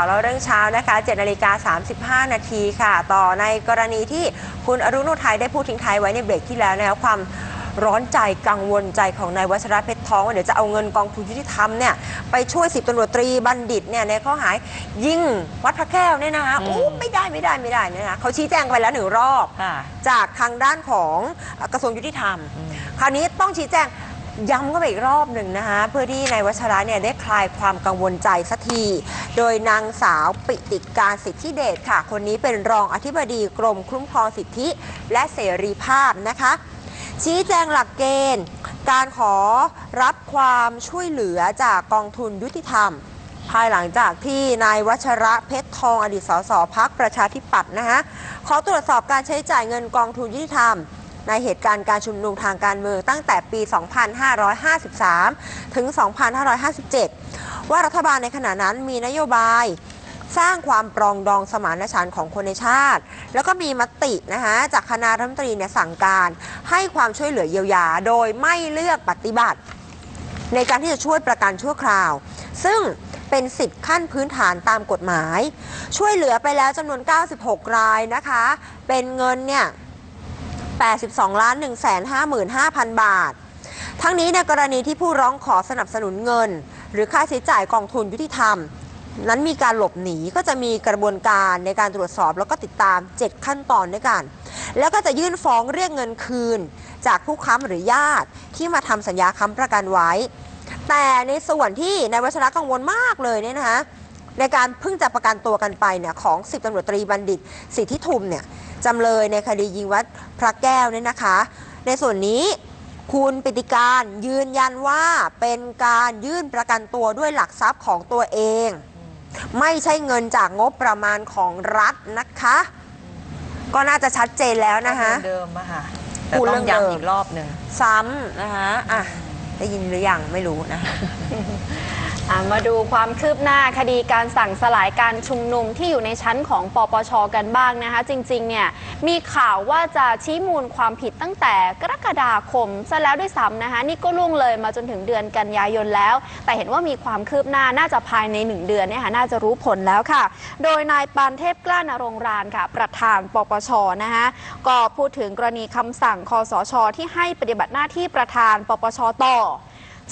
าวเราเรื่องเช้านะคะ7นาฬิกา35 นาทีค่ะ ต่อในกรณีที่คุณอรุณอุทัยได้พูดทิ้งท้ายไว้ในเบรกที่แล้วนะคะความร้อนใจกังวลใจของนายวัชระเพชรทองว่าเดี๋ยวจะเอาเงินกองทุนยุติธรรมเนี่ยไปช่วยสิบตำรวจตรีบัณฑิตเนี่ยในข้อหายิงวัดพระแก้วเนี่ยนะคะอืมโอ้ไม่ได้ไม่ได้ไม่ได้เนี่ยนะคะเขาชี้แจงไปแล้วหนึ่งรอบค่ะจากทางด้านของกระทรวงยุติธรรม คราวนี้ต้องชี้แจง ย้ำก็ไปอีกรอบหนึ่งนะคะ เพื่อที่นายวัชระเนี่ยได้คลายความกังวลใจสักที โดยนางสาวปิติการสิทธิเดชค่ะ คนนี้เป็นรองอธิบดีกรมคุ้มครองสิทธิ และเสรีภาพนะคะ ชี้แจงหลักเกณฑ์ การขอรับความช่วยเหลือจากกองทุนยุติธรรม ภายหลังจากที่นายวัชระเพชรทองอดีตสสพักประชาธิปัตย์นะคะขอตรวจสอบการใช้จ่ายเงินกองทุนยุติธรรม ในเหตุการณ์การชุมนุมทางการเมืองตั้งแต่ปี 2553 ถึง 2557 ว่ารัฐบาลในขณะนั้นมีนโยบายสร้างความปรองดองสมานฉันท์ของคนในชาติ แล้วก็มีมตินะคะจากคณะรัฐมนตรีเนี่ยสั่งการให้ความช่วยเหลือเยียวยา โดยไม่เลือกปฏิบัติ ในการที่จะช่วยประกันชั่วคราว ซึ่งเป็นสิทธิ์ขั้นพื้นฐานตามกฎหมาย ช่วยเหลือไปแล้วจำนวน 96 รายนะคะ เป็นเงินเนี่ย 82ล้าน155,000 บาท ทั้งนี้ในกรณีที่ผู้ร้องขอสนับสนุนเงิน หรือค่าใช้จ่ายกองทุนยุติธรรม นั้นมีการหลบหนีก็จะมีกระบวนการในการตรวจสอบแล้วก็ติดตาม 7 ขั้นตอนด้วยกัน แล้วก็จะยื่นฟ้องเรียกเงินคืน จากผู้ค้ำหรือญาติที่มาทำสัญญาค้ำประกันไว้ แต่ในส่วนที่นายวัชระกังวลมากเลยเนี่ยนะคะในการเพิ่งจะประกันตัวกันไปเนี่ยของ10ตำรวจตรีบัณฑิตสิทธิทุมเนี่ย จำเลยในคดียิงวัดพระแก้วเนี่ยนะคะ ในส่วนนี้คุณปิติการยืนยันว่าเป็นการยื่นประกันตัวด้วยหลักทรัพย์ของตัวเอง ไม่ใช่เงินจากงบประมาณของรัฐนะคะ ก็น่าจะชัดเจนแล้วนะคะเดิมอะค่ะแต่พูดต้เรื่อองงเดิมย้ำอีกรอบหนึ่งซ้ำนะคะอะได้ยินหรือยังไม่รู้นะคะอะ มาดูความคืบหน้าคดีการสั่งสลายการชุมนุมที่อยู่ในชั้นของปปชกันบ้างนะคะ จริง ๆ เนี่ยมีข่าวว่าจะชี้มูลความผิดตั้งแต่กรกฎาคมซะแล้วด้วยซ้ำนะคะ นี่ก็ล่วงเลยมาจนถึงเดือนกันยายนแล้ว แต่เห็นว่ามีความคืบหน้าน่าจะภายในหนึ่งเดือนเนี่ยค่ะน่าจะรู้ผลแล้วค่ะ โดยนายปานเทพกล้านรงรานค่ะ ประธานปปชนะคะก็พูดถึงกรณีคำสั่งคอสช ที่ให้ปฏิบัติหน้าที่ประธานปปชต่อ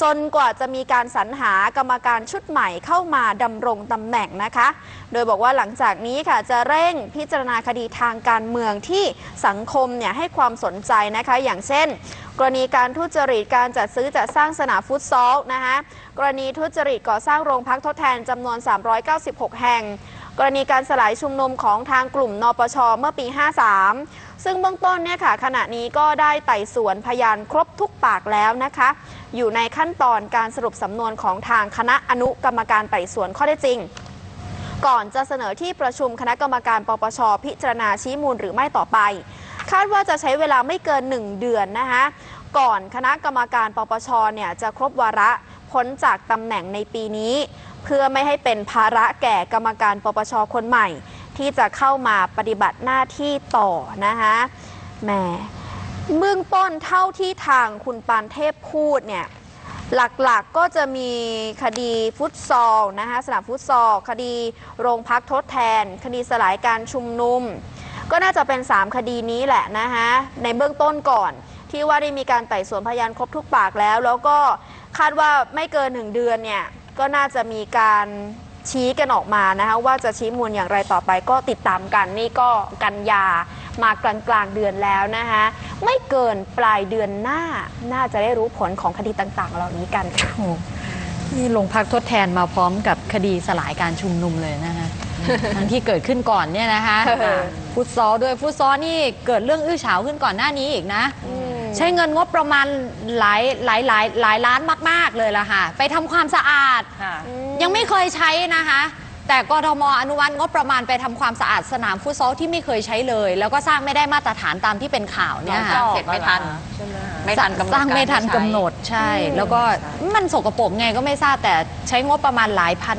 จนกว่าจะมีการสรรหากรรมการชุดใหม่เข้ามาดำรงตำแหน่งนะคะ โดยบอกว่าหลังจากนี้ค่ะจะเร่งพิจารณาคดีทางการเมืองที่สังคมเนี่ยให้ความสนใจนะคะ อย่างเช่น กรณีการทุจริตการจัดซื้อจัดสร้างสนามฟุตซอลนะคะกรณีทุจริตก่อสร้างโรงพักทดแทนจำนวน 396 แห่ง กรณีการสลายชุมนุมของทางกลุ่มนปชเมื่อปี 53 ซึ่งเบื้องต้นเนี่ยค่ะขณะนี้ก็ได้ไต่สวนพยานครบทุกปากแล้วนะคะ อยู่ในขั้นตอนการสรุปสำนวนของทางคณะอนุกรรมการไต่สวนข้อเท็จจริง ก่อนจะเสนอที่ประชุมคณะกรรมการปปชพิจารณาชี้มูลหรือไม่ต่อไป คาดว่าจะใช้เวลาไม่เกิน 1 เดือนนะคะก่อนคณะกรรมการปปชเนี่ยจะครบวาระพ้นจากตำแหน่งในปีนี้ เพื่อไม่ให้เป็นภาระแก่กรรมการปปชคนใหม่ ที่จะเข้ามาปฏิบัติหน้าที่ต่อนะคะแหมเบื้องต้นเท่าที่ทางคุณปานเทพพูดเนี่ยหลักๆก็จะมีคดีฟุตซอลนะคะสนามฟุตซอล คดีโรงพักทดแทน คดีสลายการชุมนุม ก็น่าจะเป็น 3 คดีนี้แหละนะคะในเบื้องต้นก่อน ที่ว่าได้มีการไต่สวนพยานครบทุกปากแล้ว แล้วก็คาดว่าไม่เกิน1เดือนเนี่ยก็น่าจะมีการ ชี้กันออกมานะคะว่าจะชี้มูลอย่างไรต่อไปก็ติดตามกันนี่ก็กันยามากลางกลางๆเดือนแล้วนะคะไม่เกินปลายเดือนหน้าน่าจะได้รู้ผลของคดีต่างๆ เหล่านี้กันค่ะโอ้นี่ลงพักทดแทนมาพร้อมกับคดีสลายการชุมนุมเลยนะคะทั้งที่เกิดขึ้นก่อนเนี่ยนะคะเออฟุตซอลด้วยฟุตซอลนี่เกิดเรื่องอื้อฉาวขึ้นก่อนหน้านี้อีกนะ ใช้เงินงบประมาณหลายหลายหลายหลายล้านมาก ๆ เลยล่ะค่ะ ไปทำความสะอาด ค่ะ ยังไม่เคยใช้นะคะ แต่กทมอนุมัติงบประมาณไปทำความสะอาดสนามฟุตซอลที่ไม่เคยใช้เลย แล้วก็สร้างไม่ได้มาตรฐานตามที่เป็นข่าวเนี่ยสค่ะร้างเสร็จไม่ทัน ใช่ไหมคะ ไม่ทันกำหนดสร้างไม่ทันการใช้กำหนดใช่ แล้วก็มันสกปรกไงก็ไม่ทราบแต่ใช้งบประมาณหลายพัน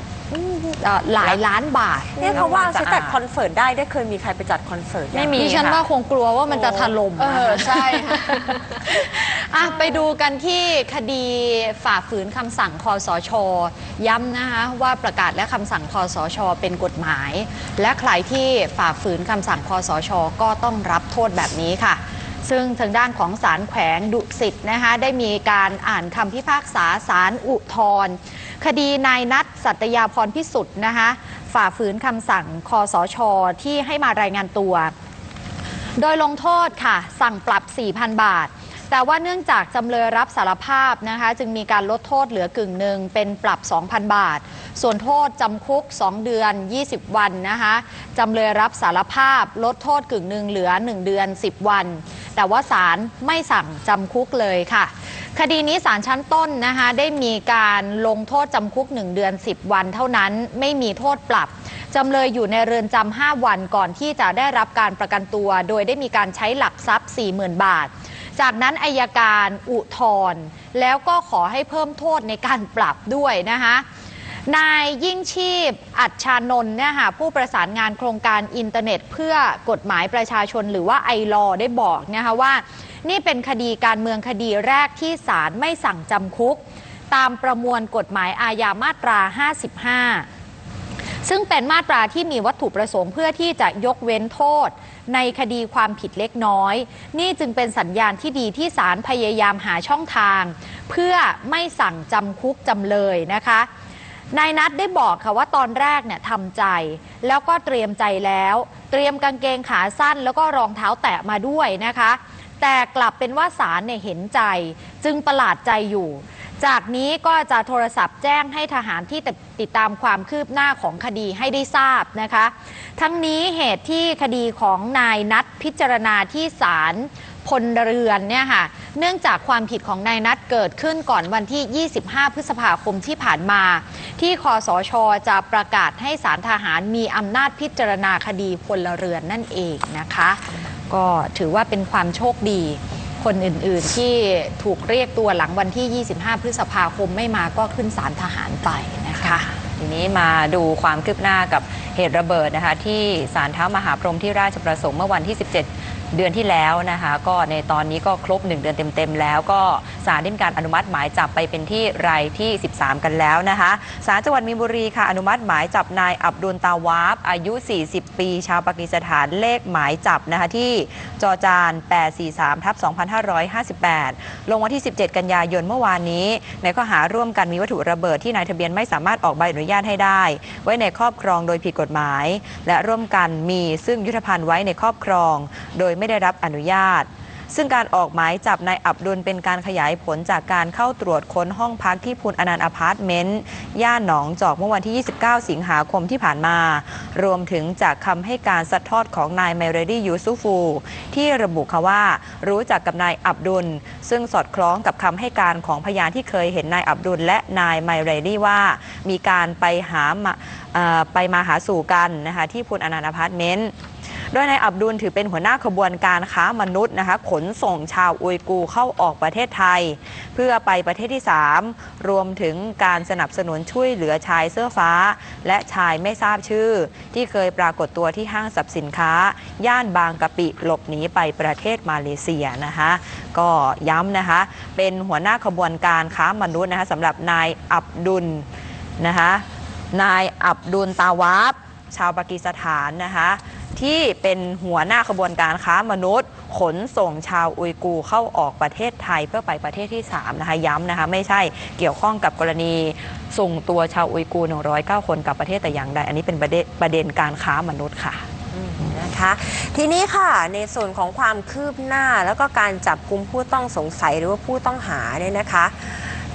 เอ่อหลายล้านบาท เนี่ยเขาว่าน้ำมันจะจัดสะอาดคอนเสิร์ตได้ได้เคยมีใครไปจัดคอนเสิร์ตยัง ไม่มี ดิฉันค่ะ ว่าคงกลัวว่ามันจะถล่มเอนะอคะใช่ค่ะ อะไปดูกันที่คดีฝ่าฝืนคำสั่งคอสช ย้ำนะคะว่าประกาศและคำสั่งคอสช เป็นกฎหมาย และใครที่ฝ่าฝืนคำสั่งคอสช ก็ต้องรับโทษแบบนี้ค่ะ ซึ่งทางด้านของศาลแขวงดุสิตนะคะได้มีการอ่านคำพิพากษาศาลอุทธรคดีนายนัทสัตยาพรพิสุทธิ์นะคะฝ่าฝืนคำสั่งคอสชที่ให้มารายงานตัว โดยลงโทษค่ะ สั่งปรับ 4,000 บาท แต่ว่าเนื่องจากจำเลยรับสารภาพนะคะจึงมีการลดโทษเหลือกึ่งหนึ่งเป็นปรับ 2,000 บาท ส่วนโทษจำคุก 2 เดือน 20 วันนะคะจำเลยรับสารภาพลดโทษกึ่งหนึ่งเหลือ 1 เดือน 10 วัน แต่ว่าศาลไม่สั่งจำคุกเลยค่ะ คดีนี้ศาลชั้นต้นนะคะได้มีการลงโทษจำคุก 1 เดือน 10 วันเท่านั้นไม่มีโทษปรับจำเลยอยู่ในเรือนจำ5วันก่อนที่จะได้รับการประกันตัว โดยได้มีการใช้หลักทรัพย์ 40,000 บาท จากนั้นอายการอุทธรแล้วก็ขอให้เพิ่มโทษในการปรับด้วยนะคะ นายยิ่งชีพ อัจชานนท์เนี่ยค่ะผู้ประสานงานโครงการอินเทอร์เน็ต เพื่อกฎหมายประชาชนหรือว่าไอรอได้บอกนะคะว่า นี่เป็นคดีการเมืองคดีแรกที่ศาลไม่สั่งจำคุก ตามประมวลกฎหมายอาญามาตรา 55 ซึ่งเป็นมาตราที่มีวัตถุประสงค์เพื่อที่จะยกเว้นโทษ ในคดีความผิดเล็กน้อย นี่จึงเป็นสัญญาณที่ดีที่ศาลพยายามหาช่องทาง เพื่อไม่สั่งจำคุกจำเลยนะคะ นายนัทได้บอกค่ะว่าตอนแรกเนี่ยทำใจ แล้วก็เตรียมใจแล้ว เตรียมกางเกงขาสั้น แล้วก็รองเท้าแตะมาด้วยนะคะ แต่กลับเป็นว่าศาลเนี่ยเห็นใจ จึงประหลาดใจอยู่ จากนี้ก็จะโทรศัพท์แจ้งให้ทหารที่ติดตามความคืบหน้าของคดีให้ได้ทราบนะคะ ทั้งนี้เหตุที่คดีของนายนัทพิจารณาที่ศาล พลเรือนเนี่ยค่ะ เนื่องจากความผิดของนายนัทเกิดขึ้นก่อนวันที่ 25 พฤษภาคมที่ผ่านมา ที่คอสชจะประกาศให้ศาลทหารมีอำนาจพิจารณาคดีพลเรือนนั่นเองนะคะ ก็ถือว่าเป็นความโชคดี คนอื่นๆที่ถูกเรียกตัวหลังวันที่ 25 พฤษภาคมไม่มาก็ขึ้นศาลทหารไปนะคะทีนี้มาดูความคืบหน้ากับเหตุระเบิดนะคะที่ศาลเท้ามหาพรหมที่ราชประสงค์เมื่อวันที่ 17 เดือนที่แล้วนะคะ ก็ในตอนนี้ก็ครบ 1 เดือนเต็มๆแล้ว ก็ศาลได้มีการอนุมัติหมายจับไปเป็นที่รายที่ 13 กันแล้วนะคะศาลจังหวัดมีนบุรีค่ะ อนุมัติหมายจับนายอับดุลตาวาบอายุ 40 ปี ชาวปากีสถานเลขหมายจับนะคะที่จอจาน843ทับ2558 ลงวันที่ 17 กันยายนเมื่อวานนี้ ในข้อหาร่วมกันมีวัตถุระเบิดที่นายทะเบียนไม่สามารถออกใบอนุญาตให้ได้ ไว้ในครอบครองโดยผิดกฎหมาย และร่วมกันมีซึ่งยุทธภัณฑ์ไว้ในครอบครอง โดยไม่ได้รับอนุญาต ซึ่งการออกหมายจับนายอับดุลเป็นการขยายผลจากการเข้าตรวจค้นห้องพักที่พูนอนันต์อพาร์ตเมนต์ ย่านหนองจอกเมื่อวันที่ 29 สิงหาคมที่ผ่านมา รวมถึงจากคำให้การสัดทอดของนายไมเรดี้ยูซุฟู ที่ระบุค่ะว่ารู้จักกับนายอับดุล ซึ่งสอดคล้องกับคำให้การของพยานที่เคยเห็นนายอับดุลและนายไมเรดี้ว่า มีการไปหาไปมาหาสู่กันนะคะที่พูนอนันต์อพาร์ตเมนต์ โดยนายอับดุลถือเป็นหัวหน้าขบวนการค้ามนุษย์นะคะขนส่งชาวอุยกูร์เข้าออกประเทศไทย เพื่อไปประเทศที่ 3 รวมถึงการสนับสนุนช่วยเหลือชายเสื้อฟ้า และชายไม่ทราบชื่อ ที่เคยปรากฏตัวที่ห้างสรรพสินค้า ย่านบางกะปิหลบหนีไปประเทศมาเลเซียนะคะก็ย้ำนะคะเป็นหัวหน้าขบวนการค้ามนุษย์นะคะสำหรับนายอับดุลนะคะนายอับดุลตาวาบชาวปากีสถานนะคะ ที่เป็นหัวหน้าขบวนการค้ามนุษย์ ขนส่งชาวอุยกูร์เข้าออกประเทศไทยเพื่อไปประเทศที่ 3 นะคะย้ำนะคะ ไม่ใช่เกี่ยวข้องกับกรณีส่งตัวชาวอุยกูร์109 คนกลับประเทศแต่อย่างใด อันนี้เป็นประเด็นประเด็นการค้ามนุษย์ค่ะนะคะทีนี้ค่ะในส่วนของความคืบหน้าแล้วก็การจับกลุ่มผู้ต้องสงสัยหรือว่าผู้ต้องหาเนี่ยนะคะ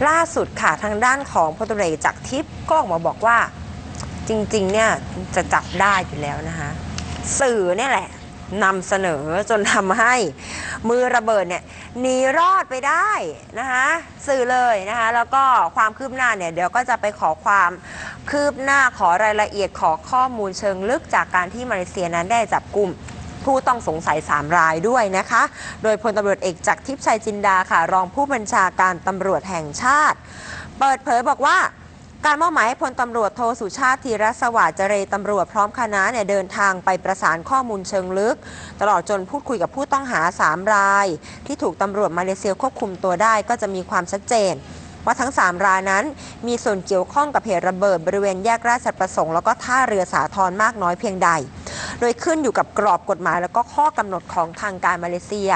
ล่าสุดค่ะทางด้านของพลตำรวจเอกจากทิพย์ก็ออกมาบอกว่าจริงๆเนี่ยจะจับได้อยู่แล้วนะคะ สื่อเนี่ยแหละนำเสนอจนทำให้มือระเบิดเนี่ยหนีรอดไปได้นะคะสื่อเลยนะคะแล้วก็ความคืบหน้าเนี่ยเดี๋ยวก็จะไปขอความคืบหน้าขอรายละเอียดขอข้อมูลเชิงลึกจากการที่มาเลเซียนั้นได้จับกลุ่มผู้ต้องสงสัย 3 รายด้วยนะคะ โดยพลตำรวจเอกจากทิพย์ชัยจินดาค่ะ รองผู้บัญชาการตำรวจแห่งชาติ เปิดเผยบอกว่า การมอบหมายให้พลตำรวจโทสุชาติธีรสวัสดิ์เจรตำรวจพร้อมคณะเนี่ยเดินทางไปประสานข้อมูลเชิงลึก ตลอดจนพูดคุยกับผู้ต้องหา 3 ราย ที่ถูกตำรวจมาเลเซียควบคุมตัวได้ก็จะมีความชัดเจน ว่าทั้ง 3 รายนั้น มีส่วนเกี่ยวข้องกับเหตุระเบิดบริเวณแยกราชประสงค์แล้วก็ท่าเรือสาทรมากน้อยเพียงใด โดยขึ้นอยู่กับกรอบกฎหมาย แล้วก็ข้อกำหนดของทางการมาเลเซีย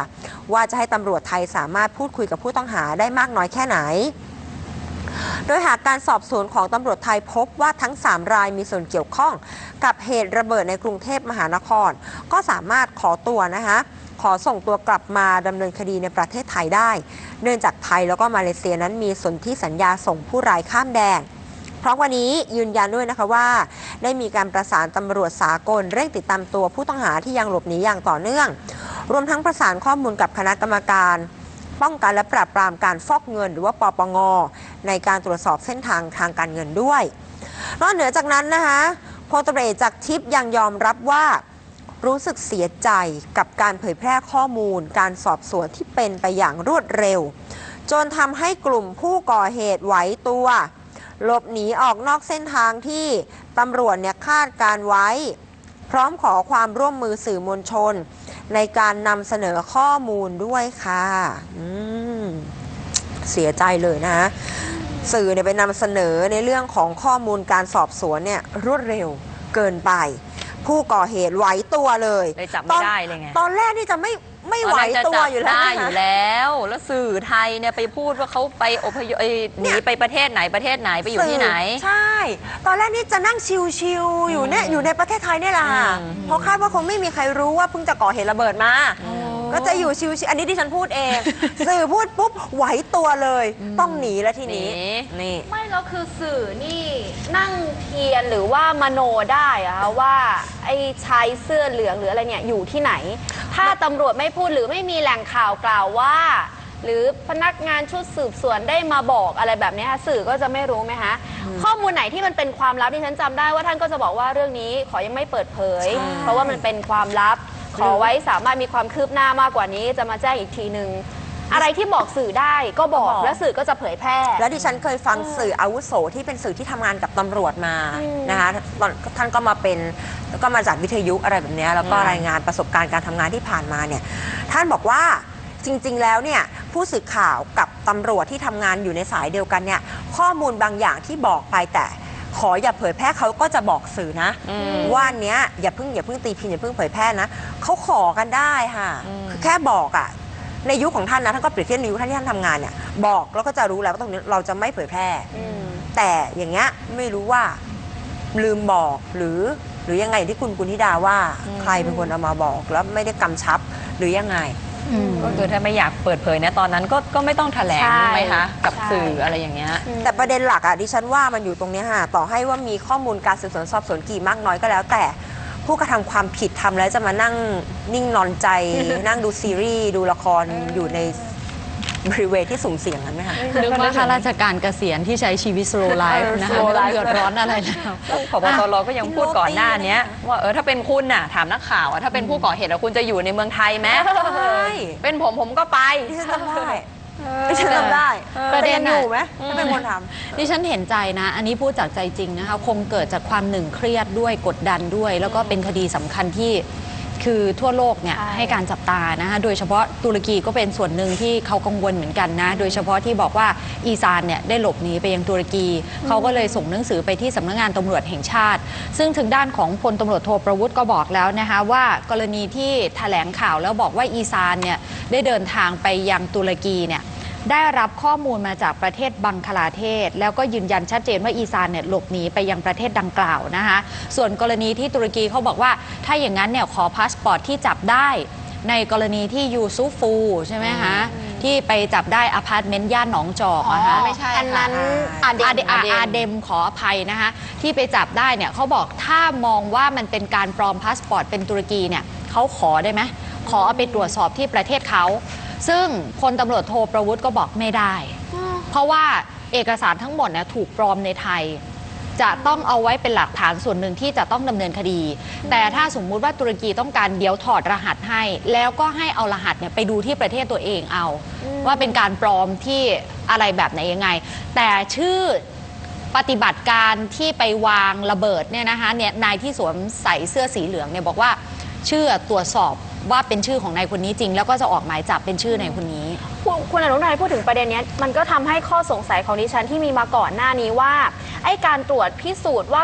ว่าจะให้ตำรวจไทยสามารถพูดคุยกับผู้ต้องหาได้มากน้อยแค่ไหน โดยหากการสอบสวนของตำรวจไทยพบว่าทั้ง 3 รายมีส่วนเกี่ยวข้อง กับเหตุระเบิดในกรุงเทพมหานคร ก็สามารถขอตัวนะคะขอส่งตัวกลับมาดำเนินคดีในประเทศไทยได้ เนื่องจากไทยแล้วก็มาเลเซียนั้นมีสนธิสัญญาส่งผู้ร้ายข้ามแดนพร้อมวันนี้ยืนยันด้วยนะคะว่า ได้มีการประสานตำรวจสากล เร่งติดตามตัวผู้ต้องหาที่ยังหลบหนีอย่างต่อเนื่อง รวมทั้งประสานข้อมูลกับคณะกรรมการ ป้องกันและปราบปรามการฟอกเงินหรือว่าปปง ในการตรวจสอบเส้นทางทางการเงินด้วย นอกเหนือจากนั้นนะคะพลตำรวจเอกจากทิพย์ยังยอมรับว่ารู้สึกเสียใจกับการเผยแพร่ข้อมูล การสอบสวนที่เป็นไปอย่างรวดเร็ว จนทำให้กลุ่มผู้ก่อเหตุไหวตัว หลบหนีออกนอกเส้นทางที่ตำรวจเนี่ยคาดการไว้ พร้อมขอความร่วมมือสื่อมวลชน ในการนำเสนอข้อมูลด้วยค่ะอืม เสียใจเลยนะสื่อเนี่ยไปนำเสนอในเรื่องของข้อมูลการสอบสวนเนี่ยรวดเร็วเกินไป ผู้ก่อเหตุไหวตัวเลยเลยจับตไม่อนได้เลยไงตอนแรกนี่จะไม่ไม่ไหวตอนแรกจะตัวจับอยู่แล้วได้นะคะอยู่แล้ว แล้วสื่อไทยเนี่ยไปพูดว่าเขาไปอพยพเอ้ยหนีไปประเทศไหนประเทศไหนไปอยู่ที่ไหนสื่อใช่ ตอนแรกนี่จะนั่งชิวๆอยู่เนี่ยอยู่ในประเทศไทยเนี่ยแหละค่ะอืมเพราะคาดว่าคงไม่มีใครรู้ว่าเพิ่งจะก่อเหตุระเบิดมา ก็จะอยู่ชิวๆอันนี้ดิฉันพูดเอง สื่อพูดปุ๊บไหวตัวเลย ต้องหนีแล้วทีหนีนี้นี่ ไม่แล้วคือสื่อนี่นั่งเทียนหรือว่ามโนได้อะคะว่าไอ้ชายเสื้อเหลืองหรืออะไรเนี่ยอยู่ที่ไหน ถ้าตำรวจไม่พูดหรือไม่มีแหล่งข่าวกล่าวว่า หรือพนักงานชุดสืบสวนได้มาบอกอะไรแบบเนี้ยค่ะสื่อก็จะไม่รู้ไหมคะข้อมูลไหนที่มันเป็นความลับที่ฉันจำได้ว่าท่านก็จะบอกว่าเรื่องนี้ขอยังไม่เปิดเผย ใช่ เพราะว่ามันเป็นความลับ ขอไว้สามารถมีความคืบหน้ามากกว่านี้จะมาแจ้งอีกทีหนึ่งอะไรที่บอกสื่อได้ก็บอกและสื่อก็จะเผยแพร่ แล้วดิฉันเคยฟังสื่ออาวุโสที่เป็นสื่อที่ทำงานกับตำรวจมาอืมนะคะตอนท่านก็มาเป็นแล้วก็มาจากวิทยุอะไรแบบเนี้ยแล้วก็อืมรายงานประสบการณ์การทำงานที่ผ่านมาเนี่ยท่านบอกว่าจริง ๆ แล้วเนี่ยผู้สื่อข่าวกับตำรวจที่ทำงานอยู่ในสายเดียวกันเนี่ยข้อมูลบางอย่างที่บอกไปแต่ ขออย่าเผยแพร่เขาก็จะบอกสื่อนะอืมว่าอันเนี้ยอย่าเพิ่งอย่าเพิ่งตีพิมพ์อย่าเพิ่งเผยแพร่นะเขาขอกันได้ค่ะอืมคือแค่บอกอะในยุคของท่านนะท่านก็เปรียบเทียบในยุคท่านที่ท่านทำงานเนี่ยบอกแล้วก็จะรู้แล้วว่าตรงนี้เราจะไม่เผยแพร่อืมแต่อย่างเงี้ยไม่รู้ว่าลืมบอกหรือหรือยังไงที่คุณกุณธิดาว่าอืมใครเป็นคนเอามาบอกแล้วไม่ได้กำชับหรือยังไง ก็คือถ้าไม่อยากเปิดเผยนะตอนนั้นก็ก็ไม่ต้องแถลงใช่ไหมคะ กับใช่ สื่ออะไรอย่างเงี้ย แต่ประเด็นหลักอะดิฉันว่ามันอยู่ตรงเนี้ยค่ะต่อให้ว่ามีข้อมูลการสืบสวนสอบสวนกี่มากน้อยก็แล้ว แต่ผู้กระทำความผิดทำแล้วจะมานั่งนิ่งนอนใจ นั่งดูซีรีส์ดูละครอยู่ใน บริเวณที่สุ่มเสี่ยงนั้นไหมคะ นึกว่าข้าราชการเกษียณที่ใช้ชีวิต slow life เออนะคะ slow ไม่ต้อง life เดือดร้อนอะไรแล้ว พบตรก็ยังพูดก่อนหน้าเนี้ยว่าเออถ้าเป็นคุณน่ะถามนักข่าวอะถ้าเป็นผู้ก่อเหตุอะคุณจะอยู่ในเมืองไทยไหมใช่ เป็นผมผมก็ไป ดิฉันจำได้ดิฉันจำได้ประเด็นแต่ยังอยู่ไหมอืมถ้าเป็นคนทำ ดิฉันเห็นใจนะ อันนี้พูดจากใจจริงนะคะ คงเกิดจากความหนึ่งเครียดด้วยกดดันด้วย แล้วก็เป็นคดีสำคัญที่ คือทั่วโลกเนี่ยใช่ ให้การจับตานะคะโดยเฉพาะตุรกีก็เป็นส่วนหนึ่งที่เขากังวลเหมือนกันนะ โดยเฉพาะที่บอกว่าอีซานเนี่ยได้หลบหนีไปยังตุรกี เขาก็เลยส่งหนังสือไปที่สำนักงานตำรวจแห่งชาติ ซึ่งถึงด้านของพลตำรวจโทประวุฒิก็บอกแล้วนะคะว่ากรณีที่แถลงข่าวแล้วบอกว่าอีซานเนี่ยได้เดินทางไปยังตุรกีเนี่ย ได้รับข้อมูลมาจากประเทศบังคลาเทศ แล้วก็ยืนยันชัดเจนว่าอีซานเนี่ยหลบหนีไปยังประเทศดังกล่าวนะคะส่วนกรณีที่ตุรกีเขาบอกว่า ถ้าอย่างนั้นเนี่ยขอพาสปอร์ตที่จับได้ในกรณีที่ยูซุฟูใช่ไหมคะที่ไปจับได้อพาร์ตเมนต์ย่านหนองจอกนะคะไม่ใช่อันนั้นอาเดอามเดอาอาเดมขออภัยนะคะที่ไปจับได้เนี่ยเขาบอกถ้ามองว่ามันเป็นการปลอมพาสปอร์ตเป็นตุรกีเนี่ยเขาขอได้ไหมขอเอาไปตรวจสอบที่ประเทศเขา ซึ่งพลตำรวจโทประวุฒิก็บอกไม่ได้ เพราะว่าเอกสารทั้งหมดเนี่ยถูกปลอมในไทย จะต้องเอาไว้เป็นหลักฐานส่วนหนึ่งที่จะต้องดำเนินคดี แต่ถ้าสมมุติว่าตุรกีต้องการเดี๋ยวถอดรหัสให้ แล้วก็ให้เอารหัสเนี่ยไปดูที่ประเทศตัวเองเอา ว่าเป็นการปลอมที่อะไรแบบไหนยังไง แต่ชื่อปฏิบัติการที่ไปวางระเบิดเนี่ยนะคะเนี่ยนายที่สวมใส่เสื้อสีเหลืองเนี่ยบอกว่าชื่อตรวจสอบ ว่าเป็นชื่อของนายคนนี้จริง แล้วก็จะออกหมายจับเป็นชื่อนายคนนี้ คุณคุณอนุทัยพูดถึงประเด็นเนี้ยมันก็ทำให้ข้อสงสัยของดิฉันที่มีมาก่อนหน้านี้ว่าไอ้การตรวจพิสูจน์ว่า